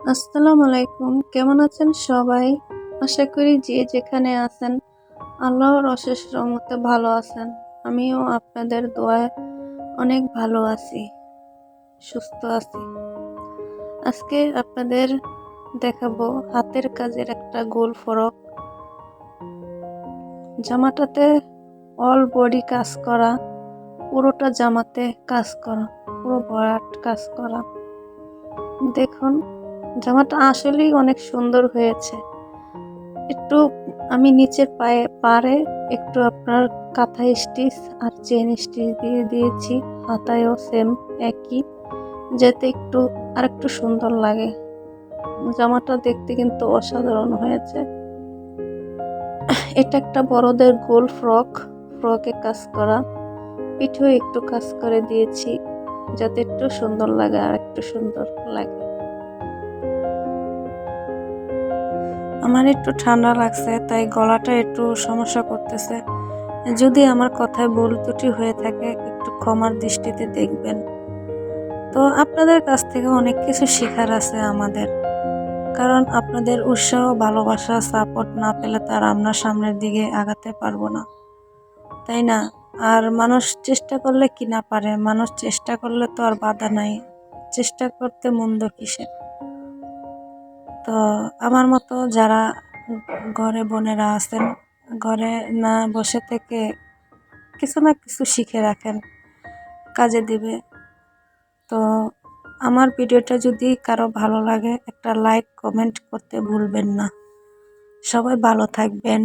আসসালামু আলাইকুম। কেমন আছেন সবাই? আশা করি যে যেখানে আছেন, আল্লাহর অশেষ রহমতে ভালো আছেন। আমিও আপনাদের দোয়ায় অনেক ভালো আছি, সুস্থ আছি। আজকে আপনাদের দেখাবো হাতের কাজের একটা গোল ফরক। জামাটাতে অল বডি কাজ করা, পুরোটা জামাতে কাজ করা, পুরো ভরাট কাজ করা। দেখুন জামাটা আসলেই অনেক সুন্দর হয়েছে। একটু আমি নিচের পায়ে পারে একটু আপনার কাঁথা স্টিচ আর চেন স্টিচ দিয়ে দিয়েছি, হাতায়ও সেম একই, যাতে একটু আর একটু সুন্দর লাগে। জামাটা দেখতে কিন্তু অসাধারণ হয়েছে। এটা একটা বড়দের গোল ফ্রক, ফ্রকে কাজ করা। পিঠেও একটু কাজ করে দিয়েছি, যাতে একটু সুন্দর লাগে আর একটু সুন্দর লাগে। আমার একটু ঠান্ডা লাগছে, তাই গলাটা একটু সমস্যা করতেছে। যদি আমার কথায় ভুল ত্রুটি হয়ে থাকে, একটু ক্ষমার দৃষ্টিতে দেখবেন। তো আপনাদের কাছ থেকে অনেক কিছু শেখার আছে আমাদের। কারণ আপনাদের উৎসাহ, ভালোবাসা সাপোর্ট না পেলে তার আমরা সামনের দিকে আগাতে পারব না। তাই না? আর মানুষ চেষ্টা করলে কি না পারে? মানুষ চেষ্টা করলে তো আর বাধা নাই। চেষ্টা করতে মন্দ কিসের? তো আমার মতো যারা ঘরে বোনেরা আছেন, ঘরে না বসে থেকে কিছু না কিছু শিখে রাখেন, কাজে দিবে। তো আমার ভিডিওটা যদি কারও ভালো লাগে, একটা লাইক, কমেন্ট করতে ভুলবেন না। সবাই ভালো থাকবেন।